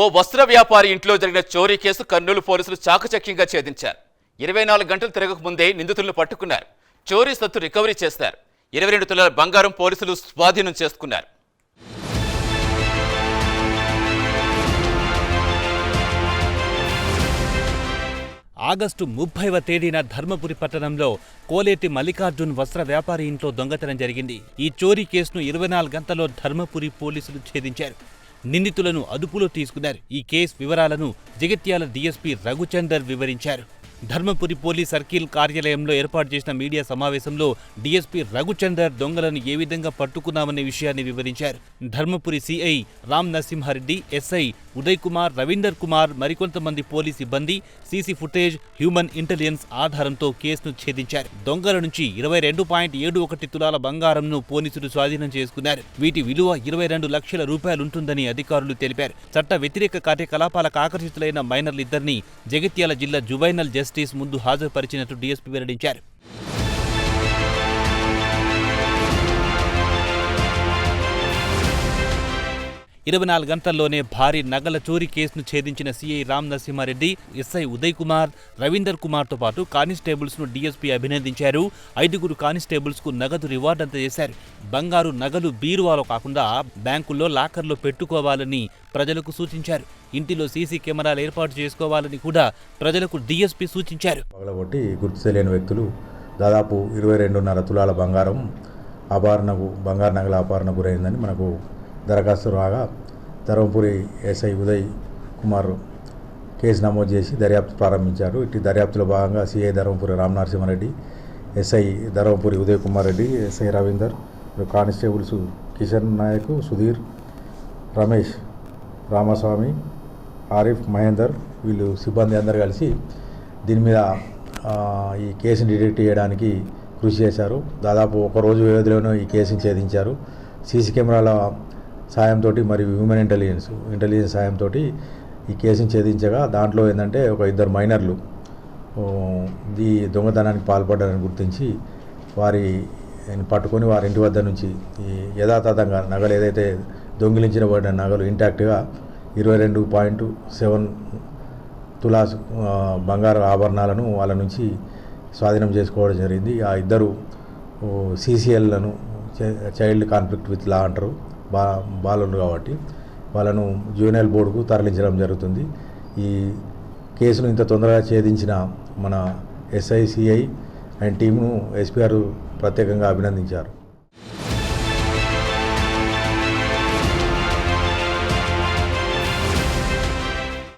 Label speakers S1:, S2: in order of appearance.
S1: ఓ వస్త్ర వ్యాపారి ఇంట్లో జరిగిన చోరీ కేసు కర్నూలు పోలీసులు చాకచక్యంగా ఛేదించారు. ఇరవై నాలుగు గంటలు తిరగక ముందే నిందితులను పట్టుకున్నారు. చోరీ సత్తు రికవరీ చేశారు ఇరవై రెండు తులాల బంగారం పోలీసులు స్వాధీనం చేసుకున్నారు.
S2: ఆగస్టు ముప్పైవ తేదీన ధర్మపురి పట్టణంలో కోలేటి మల్లికార్జున్ వస్త్ర వ్యాపారి ఇంట్లో దొంగతనం జరిగింది. ఈ చోరీ కేసును ఇరవై నాలుగు గంటల్లో ధర్మపురి పోలీసులు ఛేదించారు. నిందితులను అదుపులో తీసుకున్నారు. ఈ కేసు వివరాలను జగిత్యాల డీఎస్పీ రఘుచందర్ వివరించారు. ధర్మపురి పోలీస్ సర్కిల్ కార్యాలయంలో ఏర్పాటు చేసిన మీడియా సమావేశంలో డీఎస్పీ రఘుచందర్ దొంగలను ఏ విధంగా పట్టుకున్నామనే విషయాన్ని వివరించారు. ధర్మపురి సిఐ రామ్ నరసింహారెడ్డి ఎస్ఐ ఉదయ్ కుమార్ రవీందర్ కుమార్ మరికొంతమంది పోలీస్ సిబ్బంది సీసీ ఫుటేజ్ హ్యూమన్ ఇంటెలిజెన్స్ ఆధారంతో కేసును ఛేదించారు. దొంగల నుంచి ఇరవై రెండు పాయింట్ ఏడు ఒకటి తులాల బంగారంను పోలీసులు స్వాధీనం చేసుకున్నారు. వీటి విలువ ఇరవై రెండు లక్షల రూపాయలుంటుందని అధికారులు తెలిపారు. చట్ట వ్యతిరేక కార్యకలాపాలకు ఆకర్షితులైన మైనర్లిద్దరిని జగిత్యాల జిల్లా జువైనల్ జస్టిస్ ముందు హాజరుపరిచినట్టు డీఎస్పీ వెల్లడించారు. ఇరవై నాలుగు గంటల్లోనే భారీ నగల చోరీ కేసును ఛేదించిన సీఐ రామ్ నరసింహారెడ్డి ఎస్ఐ ఉదయ్ కుమార్ రవీందర్ కుమార్తో పాటు కానిస్టేబుల్స్ను డీఎస్పీ అభినందించారు. ఐదుగురు కానిస్టేబుల్స్కు నగదు రివార్డు అందజేశారు బంగారు నగలు బీరువాలో కాకుండా బ్యాంకుల్లో లాకర్లో పెట్టుకోవాలని ప్రజలకు సూచించారు. ఇంటిలో సీసీ కెమెరాలు ఏర్పాటు చేసుకోవాలని కూడా ప్రజలకు డీఎస్పీ సూచించారు.
S3: పగలగొట్టి గుర్తు తెలియని వ్యక్తులు దాదాపు ఇరవై రెండున్నర తులాల బంగారం అపహరణకు బంగారు నగల అపహరణ గురైందని మనకు దరఖాస్తు రాగా ధర్మపురి ఎస్ఐ ఉదయ్ కుమార్ కేసు నమోదు చేసి దర్యాప్తు ప్రారంభించారు. ఇటు దర్యాప్తులో భాగంగా CI Dharmapuri Ramanarasimhareddy SI Dharmapuri Uday Kumar Reddy SI Ravinder constables Kishan Naik Sudheer Ramesh Ramaswamy Arif Mahender వీళ్ళు సిబ్బంది అందరు కలిసి దీని మీద ఈ కేసుని డిటెక్ట్ చేయడానికి కృషి చేశారు. దాదాపు ఒక రోజు వ్యవధిలోనే ఈ కేసుని ఛేదించారు. సీసీ కెమెరాల సాయంతో మరియు హ్యూమన్ ఇంటెలిజెన్స్ ఇంటెలిజెన్స్ సాయంతో ఈ కేసును ఛేదించగా దాంట్లో ఏంటంటే ఒక ఇద్దరు మైనర్లు ఇది ఈ దొంగతనానికి పాల్పడ్డారని గుర్తించి వారి పట్టుకొని వారి ఇంటి వద్ద నుంచి ఈ యథాతథంగా నగలు ఏదైతే దొంగిలించబడిన నగలు ఇంటాక్ట్గా ఇరవై రెండు పాయింట్ సెవెన్ తులాస్ బంగారు ఆభరణాలను వాళ్ళ నుంచి స్వాధీనం చేసుకోవడం జరిగింది. ఆ ఇద్దరు సీసీఎల్లను చైల్డ్ కాన్ఫ్లిక్ట్ విత్ లా అంటారు. బా బాలు కాబట్టి వాళ్ళను జూనియర్ బోర్డుకు తరలించడం జరుగుతుంది. ఈ కేసును ఇంత తొందరగా ఛేదించిన మన ఎస్ఐసిఐ అండ్ టీంను ఎస్పీఆర్ ప్రత్యేకంగా అభినందించారు.